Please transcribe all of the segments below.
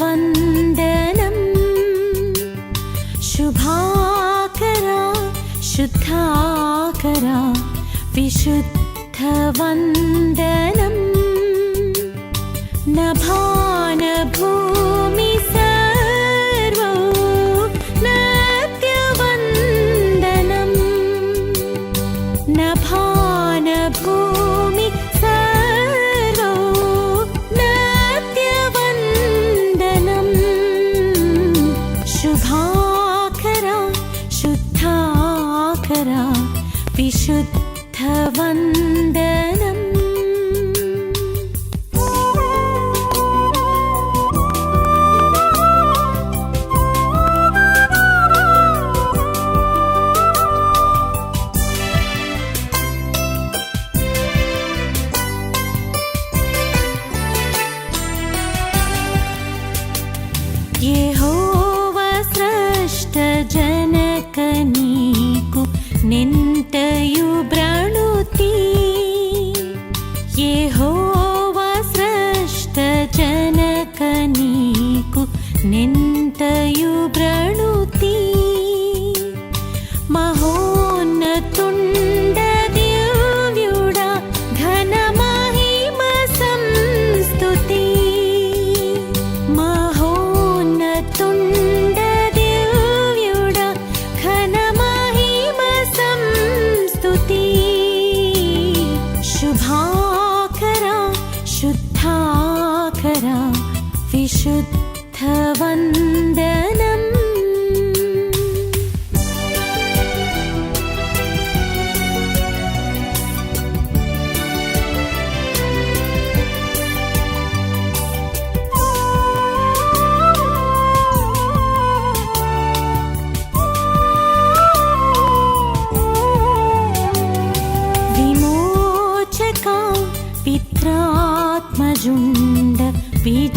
वन्दनम्। शुभाकरा शुद्धाकरा विशुद्धवन्दनम्। नभा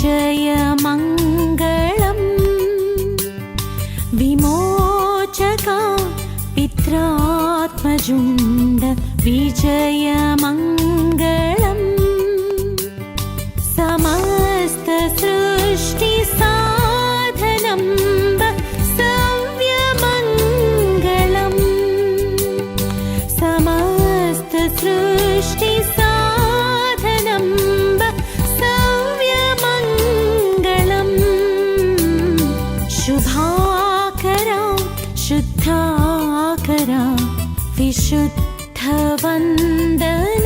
जयमङ्गम् विमोचका पित्रात्मजुण्ड विजयमङ्ग വിശുദ്ധ വന്ദന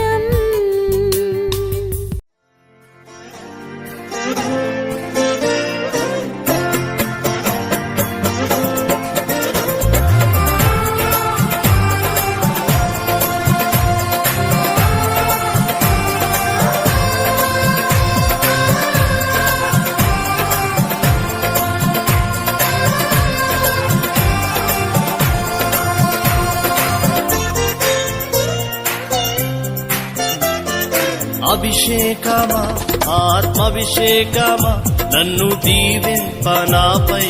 అభిషేకమా ఆత్మభిషేకమా నన్ను దీవింప నాపై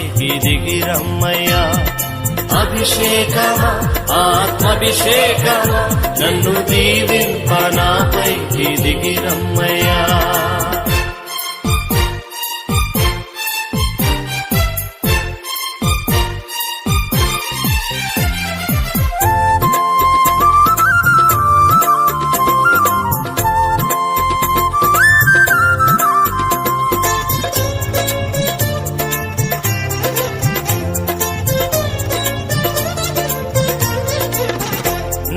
దిగిరమ్మయ్యా అభిషేకమా ఆత్మభిషేకమా నన్ను దీవింప నాపై దిగిరమ్మయ్యా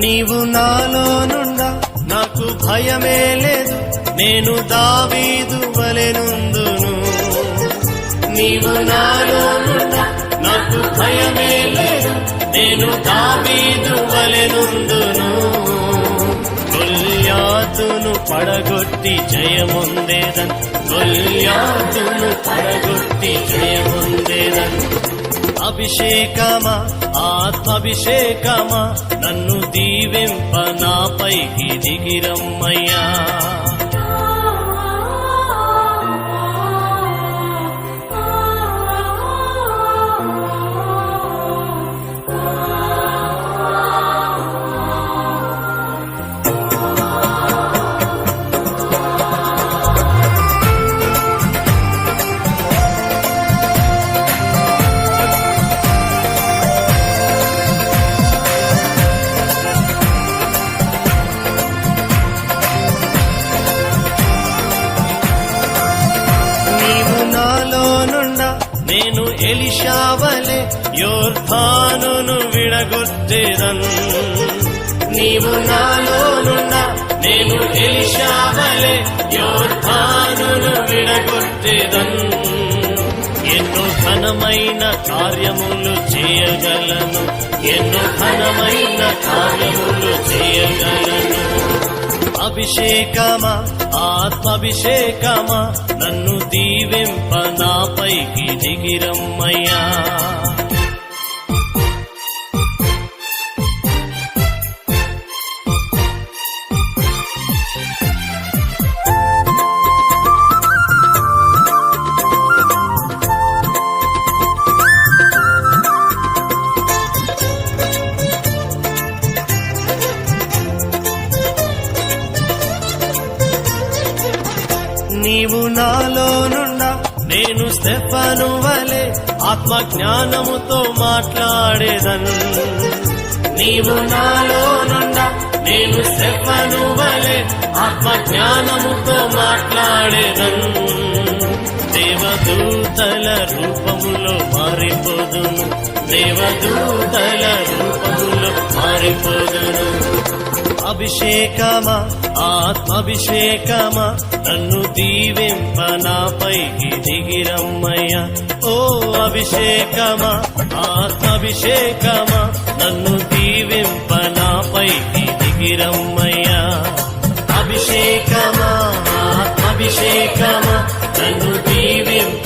నీవు నాలో నుండా నాకు భయమే లేదు. నేను దావీదు వలెనుందును నీవు నాలో నుండా నాకు భయమే లేదు. నేను దావీదు వలెనుందును గొల్యాతును పడగొట్టి జయముందేదన్. గొల్యాతును పడగొట్టి జయముందేదన్. అభిషేకమా ఆత్మభిషేకమా నన్ను దీవింప నాపైకి దిగిరమ్మయ్యా నేను ఎలిషావలే యోర్ధానును విడగొట్టేదను. నీవు నాలో నుండా నేను ఎలిషావలే యోర్ధానును విడగొట్టేదను. ఎన్నో ఘనమైన కార్యములు చేయగలను. ఎన్నో ఘనమైన కార్యములు చేయగలను. అభిషేకమా ఆత్మభిషేకమా? నన్ను దీవింప నాపైకి దిగిరమ్మయ్యా. స్టెఫను వలె ఆత్మ జ్ఞానముతో మాట్లాడేదను. నీవు నాలో నుండ నేను స్టెఫను వలె ఆత్మ జ్ఞానముతో మాట్లాడేదను. దేవదూతల రూపములో మారిపోదును. దేవదూతల రూపములో మారిపోదును. అభిషేకమా ఆత్మభిషేకమా నన్ను దీవింప నాపైకి దిగిరమ్మయ్యా. ఓ అభిషేకమా ఆత్మభిషేకమా నన్ను దీవింప నాపైకి దిగిరమ్మయ్యా. అభిషేకమా ఆత్మభిషేకమా నన్ను దీవింప